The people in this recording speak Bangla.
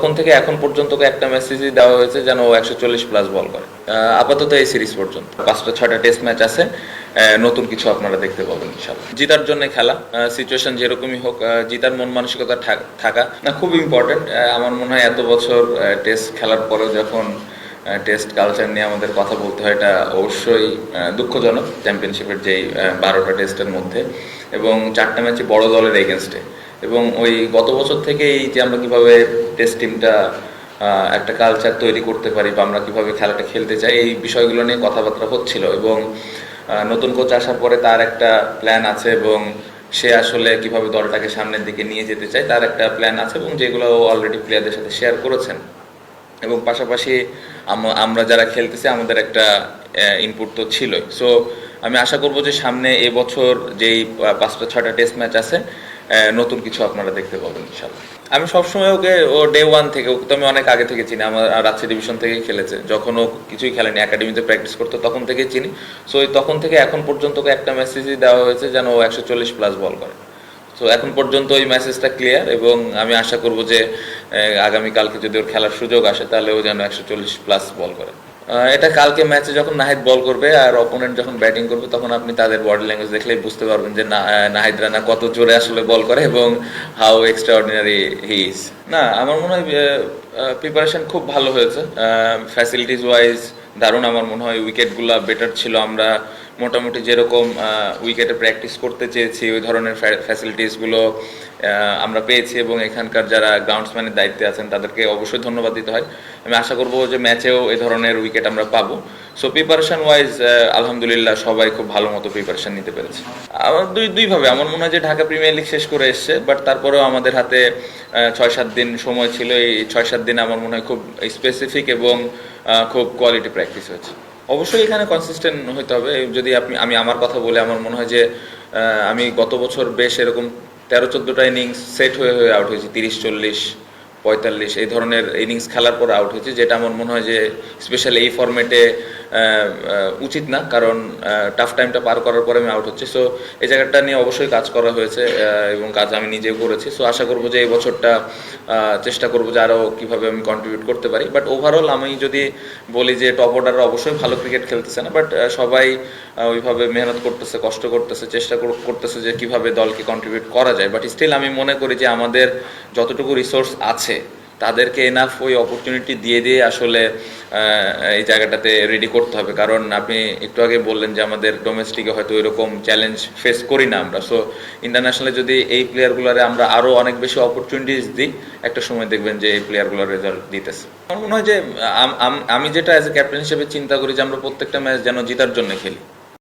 তখন থেকে এখন পর্যন্ত একটা মেসেজই দেওয়া হয়েছে যেন ও একশো চল্লিশ প্লাস বল করে। আপাতত এই সিরিজ পর্যন্ত। পাঁচটা ছটা টেস্ট ম্যাচ আছে নতুন কিছু আপনারা দেখতে পাবেন ইনশাল্লাহ জিতার জন্য খেলা সিচুয়েশন যেরকমই হোক জিতার মন মানসিকতা থাকা না খুব ইম্পর্টেন্ট আমার মনে হয় এত বছর টেস্ট খেলার পরেও যখন টেস্ট কালচার নিয়ে আমাদের কথা বলতে হয়, এটা অবশ্যই দুঃখজনক চ্যাম্পিয়নশিপের যেই বারোটা টেস্টের মধ্যে। এবং চারটা ম্যাচে বড় দলের এগেনস্টে এবং ওই গত বছর থেকেই যে আমরা কীভাবে টেস্ট টিমটা একটা কালচার তৈরি করতে পারি বা আমরা কীভাবে খেলাটা খেলতে চাই, এই বিষয়গুলো নিয়ে কথাবার্তা হচ্ছিল এবং নতুন কোচ আসার পরে তার একটা প্ল্যান আছে এবং সে আসলে কীভাবে দলটাকে সামনের দিকে নিয়ে যেতে চায় তার একটা প্ল্যান আছে এবং যেগুলো অলরেডি প্লেয়ারদের সাথে শেয়ার করেছেন। এবং পাশাপাশি আমরা যারা খেলতেছি আমাদের একটা ইনপুট তো ছিলই। সো আমি আশা করব যে সামনে এবছর যেই পাঁচটা, ছয়টা টেস্ট ম্যাচ আছে নতুন কিছু আপনারা দেখতে পাবেন ইনশাল্লাহ আমি সবসময় ওকে, ও ডে ওয়ান থেকে, ওকে তো আমি অনেক আগে থেকে চিনি, আমার রাজশাহী ডিভিশন থেকে খেলেছে। যখন ও কিছুই খেলেনি একাডেমিতে প্র্যাকটিস করতো, তখন থেকেই চিনি। সো তখন থেকে এখন পর্যন্ত ওকে একটা মেসেজই দেওয়া হয়েছে যেন ও একশো চল্লিশ প্লাস বল করে। তো এখন পর্যন্ত ওই মেসেজটা ক্লিয়ার এবং আমি আশা করব যে আগামীকালকে যদি ওর খেলার সুযোগ আসে, তাহলে ও যেন একশো চল্লিশ প্লাস বল করে। এটা কালকে ম্যাচে যখন নাহিদ বল করবে আর অপোনেন্ট যখন ব্যাটিং করবে, তখন আপনি তাদের বডি ল্যাঙ্গুয়েজ দেখলেই বুঝতে পারবেন যে নাহিদ রানা কত জোরে আসলে বল করে এবং how extraordinary he is না, আমার মনে হয় প্রিপারেশন খুব ভালো হয়েছে। ফ্যাসিলিটিজ ওয়াইজ দারুণ আমার মনে হয় উইকেটগুলো বেটার ছিল আমরা মোটামুটি যেরকম উইকেটে প্র্যাকটিস করতে চেয়েছি, ওই ধরনের ফ্যাসিলিটিসগুলো আমরা পেয়েছি এবং এখানকার যারা গ্রাউন্ডসম্যানের দায়িত্বে আছেন, তাদেরকে অবশ্যই ধন্যবাদ দিতে হয়। আমি আশা করব যে ম্যাচেও এই ধরনের উইকেট আমরা পাবো। সো প্রিপারেশন ওয়াইজ আলহামদুলিল্লাহ সবাই খুব ভালো মতো প্রিপারেশন নিতে পেরেছে। আমার দুই দুইভাবে আমার মনে হয় যে ঢাকা প্রিমিয়ার লিগ শেষ করে এসছে বাট তারপরেও আমাদের হাতে ছয় সাত দিন সময় ছিল। এই ছয় সাত দিন আমার মনে হয় খুব স্পেসিফিক এবং খুব কোয়ালিটি প্র্যাকটিস হয়েছে। অবশ্যই এখানে কনসিস্টেন্ট হতে হবে। যদি আপনি, আমি আমার কথা বলে আমার মনে হয় যে আমি গত বছর বেশ এরকম তেরো চোদ্দোটা ইনিংস সেট হয়ে হয়ে আউট হয়েছি, তিরিশ, চল্লিশ, পঁয়তাল্লিশ, এই ধরনের ইনিংস খেলার পর আউট হয়েছে, যেটা আমার মনে হয় যে স্পেশালি এই ফরম্যাটে উচিত না, কারণ টাফ টাইমটা পার করার পরে আমি আউট হচ্ছি। সো এই জায়গাটা নিয়ে অবশ্যই কাজ করা হয়েছে এবং কাজ আমি নিজেও করেছি। সো আশা করব যে এই বছরটা চেষ্টা করব যে আরও কীভাবে আমি কন্ট্রিবিউট করতে পারি। বাট ওভারঅল আমি যদি বলি যে টপ অর্ডার অবশ্যই ভালো ক্রিকেট খেলতেছে না বাট সবাই ওইভাবে মেহনত করতেছে, কষ্ট করতেছে, চেষ্টা করতেছে যে কীভাবে দলকে কন্ট্রিবিউট করা যায়। বাট স্টিল আমি মনে করি যে আমাদের যতটুকু রিসোর্স আছে তাদেরকে এনাফ ওই অপরচুনিটি দিয়ে দিয়ে আসলে এই জায়গাটাতে রেডি করতে হবে। কারণ আপনি একটু আগে বললেন যে আমাদের ডোমেস্টিকে হয়তো এরকম চ্যালেঞ্জ ফেস করি না আমরা। সো ইন্টারন্যাশনালে যদি এই প্লেয়ারগুলোরে আমরা আরও অনেক বেশি অপরচুনিটিস দিই, একটা সময় দেখবেন যে এই প্লেয়ারগুলোর রেজাল্ট দিতেছে। আমার মনে হয় যে, আম- যেটা অ্যাজ এ ক্যাপ্টেন হিসেবে চিন্তা করি যে আমরা প্রত্যেকটা ম্যাচ যেন জিতার জন্য খেলি।